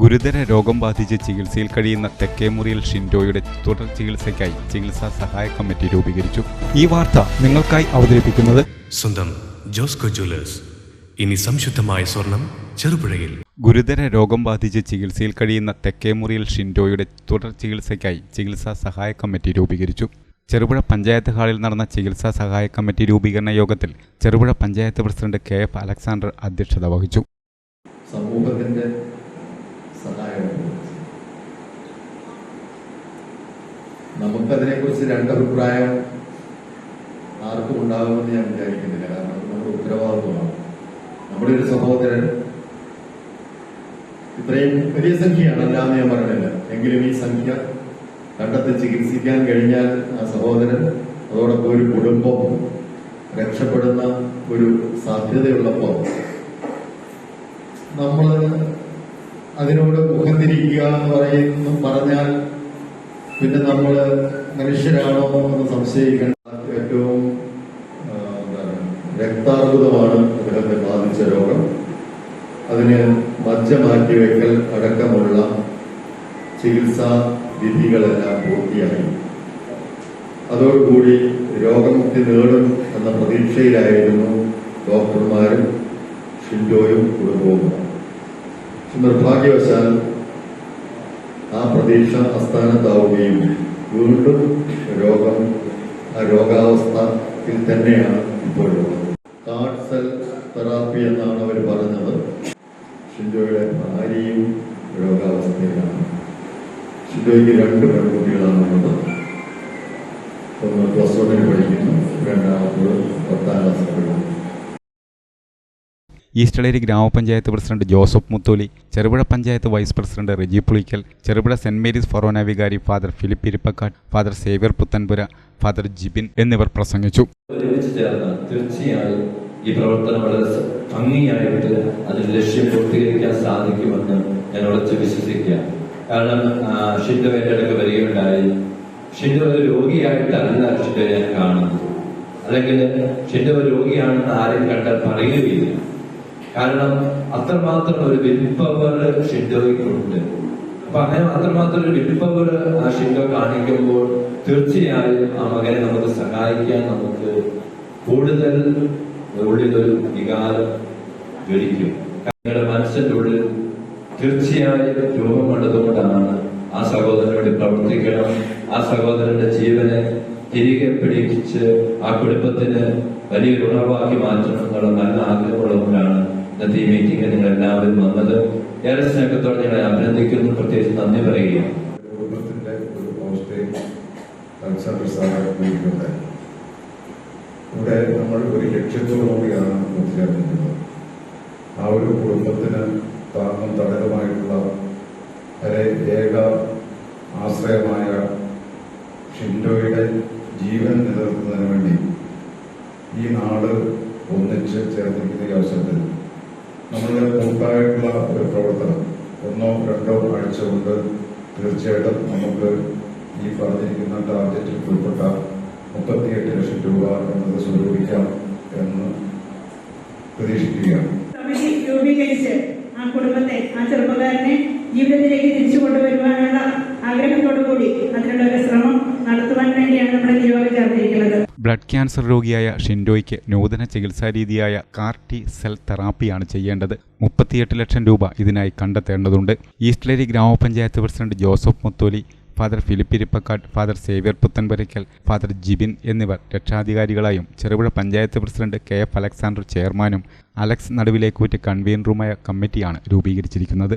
ഗുരുതര രോഗം ബാധിച്ച് ചികിത്സയിൽ കഴിയുന്ന തെക്കേമുറിയിൽ ഷിൻഡോയുടെ തുടർ ചികിത്സയ്ക്കായി ചികിത്സാ സഹായ കമ്മിറ്റി രൂപീകരിച്ചു. ഈ വാർത്ത നിങ്ങൾക്കായി അവതരിപ്പിക്കുന്നത് സ്വന്തം ജോസ്കോ ജ്വല്ലേഴ്സ്. ഇനി സംശുദ്ധമായ സ്വർണം ചെറുപുഴയിൽ. ഗുരുതര രോഗം ബാധിച്ച് ചികിത്സയിൽ കഴിയുന്ന തെക്കേമുറിയിൽ ഷിൻഡോയുടെ തുടർ ചികിത്സയ്ക്കായി ചികിത്സാ സഹായ കമ്മിറ്റി രൂപീകരിച്ചു. ചെറുപുഴ പഞ്ചായത്ത് ഹാളിൽ നടന്ന ചികിത്സാ സഹായ കമ്മിറ്റി രൂപീകരണ യോഗത്തിൽ Cherupuzha panchayat president K F Alexander അധ്യക്ഷത വഹിച്ചു. സമൂഹത്തിന്റെ നമുക്കതിനെക്കുറിച്ച് രണ്ടഭിപ്രായം ആർക്കും ഉണ്ടാകുമെന്ന് ഞാൻ വിചാരിക്കുന്നില്ല. കാരണം നമ്മുടെ ഉത്തരവാദിത്വമാണ്. നമ്മുടെ ഒരു സഹോദരൻ ഇത്രയും വലിയ സംഖ്യയാണ് അല്ലാന്ന് ഞാൻ പറയുന്നില്ല എങ്കിലും ഈ സംഖ്യ കണ്ടെത്തി ചികിത്സിക്കാൻ കഴിഞ്ഞാൽ ആ സഹോദരൻ അതോടൊപ്പം ഒരു കുടുംബം രക്ഷപ്പെടുന്ന ഒരു സാധ്യതയുള്ളപ്പോൾ നമ്മൾ അതിനോട് മുഖം തിരിക്കുക എന്ന് പറയുന്നു പറഞ്ഞാൽ പിന്നെ നമ്മൾ മനുഷ്യരാണോ എന്ന് സംശയിക്കേണ്ട ഏറ്റവും രക്താർബുദമാണ് അദ്ദേഹത്തെ ബാധിച്ച രോഗം. അതിന് മജ്ജ മാറ്റിവെക്കൽ അടക്കമുള്ള ചികിത്സാ വിധികളെല്ലാം പൂർത്തിയായി. അതോടുകൂടി രോഗമുക്തി നേടും എന്ന പ്രതീക്ഷയിലായിരുന്നു ഡോക്ടർമാരും ഷിൻഡോയും കുടുംബവും. നിർഭാഗ്യവശാൽ പ്രതീക്ഷ അസ്ഥാനത്താവുകയും വീണ്ടും രോഗം രോഗാവസ്ഥയിൽ തന്നെയാണ് ഇപ്പോഴുള്ളത് കാർഡ് സെൽ തെറാപ്പി എന്നാണ് അവർ പറഞ്ഞത്. ഷിൻഡോയുടെ ഭാര്യയും രോഗാവസ്ഥയിലാണ്. ഷിൻഡോയ്ക്ക് രണ്ട് പെൺകുട്ടികളാണുള്ളത്. ഒന്ന് പ്ലസ് വണ്ണിന് പഠിക്കുന്നു. ഈസ്റ്റളേരി ഗ്രാമപഞ്ചായത്ത് president Joseph Mutholi Cherupuzha panchayat vice president Reji Pulickal Cherupuzha saint Mary's forane വികാരി father Philip Irippakkad father Xavier Puthanpura father Jibin എന്നിവർ പ്രസംഗിച്ചു. തീർച്ചയായും ഈ പ്രവർത്തനം വളരെ ഭംഗിയായിട്ട് അതിന്റെ ലക്ഷ്യം പൂർത്തീകരിക്കാൻ സാധിക്കുമെന്ന് ഞാൻ ഉറച്ചു വിശ്വസിക്കുക കാരണം ഷിൻഡോ എന്റെ അടുത്ത് വരികയുണ്ടായി. ഷിൻഡോ ഒരു രോഗിയായിട്ടല്ല ഷിൻഡോ ഞാൻ കാണുന്നത് അല്ലെങ്കിൽ ഷിൻഡോ ഒരു രോഗിയാണെന്ന് ആരും കണ്ടാൽ പറയുകയില്ല കാരണം അത്രമാത്രം ഒരു വിൽ പവർ ഷിൻഡോയ്ക്കുണ്ട്. അപ്പൊ അങ്ങനെ അത്രമാത്രം ഒരു വിൽ പവർ ആ ഷിൻഡോ കാണിക്കുമ്പോൾ തീർച്ചയായും ആ മകനെ നമുക്ക് സഹായിക്കാൻ നമുക്ക് കൂടുതൽ ഉള്ളിലൊരു വികാരം ജ്വലിക്കും. നിങ്ങളുടെ മനസ്സിന്റെ ഉള്ളിൽ തീർച്ചയായും രൂപം രൂപമുള്ളതുകൊണ്ടാണ് ആ സഹോദരനോട് പ്രവർത്തിക്കണം. ആ സഹോദരന്റെ ജീവനെ തിരികെ പിടിച്ച് ആ കുടുംബത്തിന് വലിയൊരു ഉണർവാക്കി മാറ്റണം എന്നുള്ള നല്ല ആഗ്രഹമുള്ളതുകൊണ്ടാണ് ഇന്നത്തെ ഈ മീറ്റിംഗ് നിങ്ങൾ എല്ലാവരും വന്നത് ഏറെ സ്നേഹത്തോടെ നിങ്ങളെ അഭിനന്ദിക്കുന്നു. പ്രത്യേകിച്ച് നന്ദി പറയുകയാണ്. ഇവിടെ നമ്മൾ ഒരു ലക്ഷ്യത്തോടുകൂടിയാണ് മുഖ്യമന്ത്രിക്കുന്നത് ആ ഒരു കുടുംബത്തിന് താങ്ങും തടലുമായിട്ടുള്ള ഒരു ഏക ആശ്രയമായ ഷിൻഡോയുടെ ജീവൻ നിലനിർത്തുന്നതിന് വേണ്ടി ഈ നാട് ഒന്നിച്ച് ചേർന്നിരിക്കുന്ന ഈ അവസരത്തിൽ നമ്മളുടെ കൂട്ടായിട്ടുള്ള ഒരു പ്രവർത്തനം. ഒന്നോ രണ്ടോ ആഴ്ച കൊണ്ട് തീർച്ചയായിട്ടും നമുക്ക് ഈ പറഞ്ഞിരിക്കുന്ന ടാർഗറ്റിൽ ഉൾപ്പെട്ട മുപ്പത്തിയെട്ട് ലക്ഷം രൂപ എന്നത് സ്വരൂപിക്കാം എന്ന് പ്രതീക്ഷിക്കുകയാണ്. ആ കുടുംബത്തെ ആ ചെറുപ്പക്കാരനെ ജീവിതത്തിലേക്ക് ക്യാൻസർ രോഗിയായ ഷിൻഡോയ്ക്ക് നൂതന ചികിത്സാ രീതിയായ കാർ ടി സെൽ തെറാപ്പിയാണ് ചെയ്യേണ്ടത്. മുപ്പത്തിയെട്ട് ലക്ഷം രൂപ ഇതിനായി കണ്ടെത്തേണ്ടതുണ്ട്. ഈസ്റ്റ്ലേരി ഗ്രാമപഞ്ചായത്ത് president Joseph Mutholi father Philip Irippakkad father Xavier Puthanpurackal father Jibin എന്നിവർ രക്ഷാധികാരികളായും Cherupuzha panchayat president K F Alexander ചെയർമാനും അലക്സ് നടുവിലേക്കൂറ്റ് കൺവീനറുമായ കമ്മിറ്റിയാണ് രൂപീകരിച്ചിരിക്കുന്നത്.